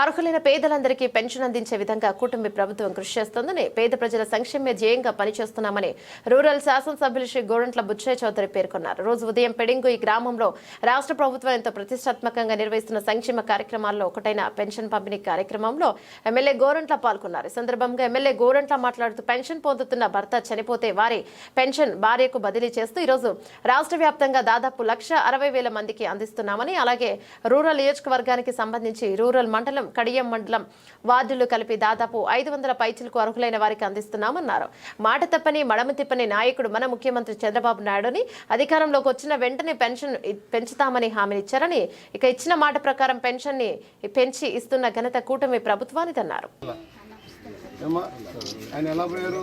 అర్హులైన పేదలందరికీ పెన్షన్ అందించే విధంగా కూటమి ప్రభుత్వం కృషి చేస్తోందని పేద ప్రజల సంక్షేమ ధ్యేయంగా పనిచేస్తున్నామని రూరల్ శాసనసభ్యులు శ్రీ గోరంట్ల బుచ్చయ్య చౌదరి పేర్కొన్నారు. రోజు ఉదయం పెడింగు ఈ గ్రామంలో రాష్ట్ర ప్రభుత్వం ఎంతో ప్రతిష్టాత్మకంగా నిర్వహిస్తున్న సంక్షేమ కార్యక్రమాల్లో ఒకటైన పెన్షన్ పంపిణీ కార్యక్రమంలో ఎమ్మెల్యే గోరంట్ల పాల్గొన్నారు. ఈ సందర్భంగా ఎమ్మెల్యే గోరంట్ల మాట్లాడుతూ పెన్షన్ పొందుతున్న భర్త చనిపోతే వారి పెన్షన్ భార్యకు బదిలీ చేస్తూ ఈరోజు రాష్ట్ర వ్యాప్తంగా దాదాపు లక్ష అరవై వేల మందికి అందిస్తున్నామని అలాగే రూరల్ నియోజకవర్గానికి సంబంధించి రూరల్ మండలం కడియం మండలం వార్డులు కలిపి దాదాపు ఐదు వందల పైచులకు అర్హులైన వారికి అందిస్తున్నామన్నారు. మాట తప్పని మడమ తిప్పని నాయకుడు మన ముఖ్యమంత్రి చంద్రబాబు నాయుడుని అధికారంలోకి వచ్చిన వెంటనే పెన్షన్ పెంచుతామని హామీనిచ్చారని ఇక ఇచ్చిన మాట ప్రకారం పెన్షన్ని పెంచి ఇస్తున్న ఘనత కూటమి ప్రభుత్వానికి అన్నారు. ఆయన ఎలా పోయారు?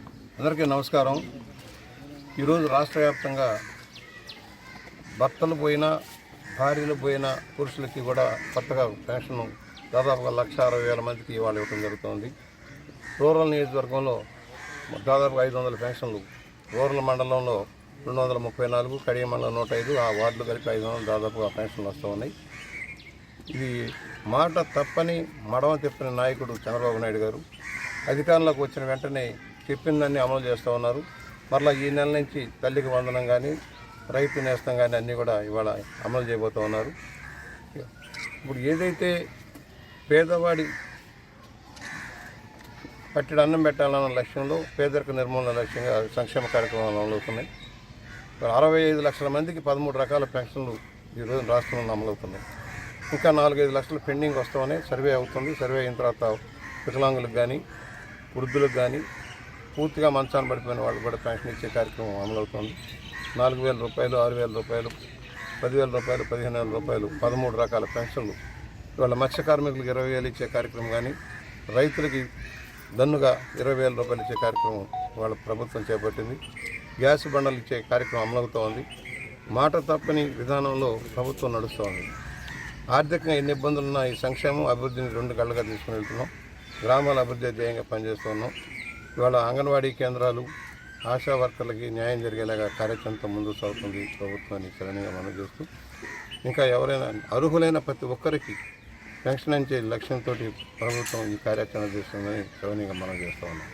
అందరికీ నమస్కారం. ఈరోజు రాష్ట్ర వ్యాప్తంగా భర్తలు పోయినా భార్యలు పోయిన పురుషులకి కూడా కొత్తగా పెన్షన్ దాదాపుగా లక్ష అరవై వేల మందికి ఇవాళ ఇవ్వడం జరుగుతుంది. రూరల్ నియోజకవర్గంలో దాదాపుగా ఐదు వందల పెన్షన్లు రూరల్ మండలంలో రెండు వందల ముప్పై నాలుగు కడియ మండలం నూట ఐదు ఆ వార్డులు కలిపి ఐదు వందలు దాదాపుగా పెన్షన్లు వస్తూ ఉన్నాయి. ఇది మాట తప్పని మడవ తిప్పని నాయకుడు చంద్రబాబు నాయుడు గారు. అధికారంలోకి వచ్చిన వెంటనే చెప్పిందన్నీ అమలు చేస్తూ ఉన్నారు. మరలా ఈ నెల నుంచి తల్లికి వందనం కానీ రైతు నేస్తం కానీ అన్నీ కూడా ఇవాళ అమలు చేయబోతూ ఉన్నారు. ఇప్పుడు ఏదైతే పేదవాడి పట్టెడు అన్నం పెట్టాలన్న లక్ష్యంలో పేదరిక నిర్మూలన లక్ష్యంగా సంక్షేమ కార్యక్రమాలు అమలవుతున్నాయి. ఇప్పుడు అరవై ఐదు లక్షల మందికి పదమూడు రకాల పెన్షన్లు ఈరోజు రాష్ట్రంలో అమలవుతున్నాయి. ఇంకా నాలుగైదు లక్షలు పెండింగ్ వస్తామని సర్వే అవుతుంది. సర్వే అయిన తర్వాత వికలాంగులకు కానీ వృద్ధులకు కానీ పూర్తిగా మంచాన్ని పడిపోయిన వాళ్ళు కూడా పెన్షన్ ఇచ్చే కార్యక్రమం అమలవుతుంది. నాలుగు వేల రూపాయలు ఆరు వేల రూపాయలు పదివేల రూపాయలు పదిహేను వేల రూపాయలు పదమూడు రకాల పెన్షన్లు. ఇవాళ మత్స్య కార్మికులకు ఇరవై వేలు ఇచ్చే కార్యక్రమం కానీ రైతులకి దన్నుగా ఇరవై వేల రూపాయలు ఇచ్చే కార్యక్రమం వాళ్ళ ప్రభుత్వం చేపట్టింది. గ్యాస్ బండలు ఇచ్చే కార్యక్రమం అమలవుతోంది. మాట తప్పని విధానంలో ప్రభుత్వం నడుస్తోంది. ఆర్థికంగా ఎన్ని ఇబ్బందులు ఉన్నా ఈ సంక్షేమం అభివృద్ధిని రెండు కళ్ళగా తీసుకుని వెళ్తున్నాం. గ్రామాల అభివృద్ధి ధ్యేయంగా పనిచేస్తున్నాం ఇవాళ అంగన్వాడీ కేంద్రాలు ఆశా వర్కర్లకి న్యాయం జరిగేలాగా కార్యక్రమంతో ముందుకు సాగుతుంది ప్రభుత్వాన్ని చరణంగా మనం చేస్తూ. ఇంకా ఎవరైనా అర్హులైన ప్రతి ఒక్కరికి పెన్షన్ అంచే లక్ష్యంతో ప్రభుత్వం ఈ కార్యాచరణ చేస్తుందని సరణంగా మనం చేస్తూ ఉన్నాం.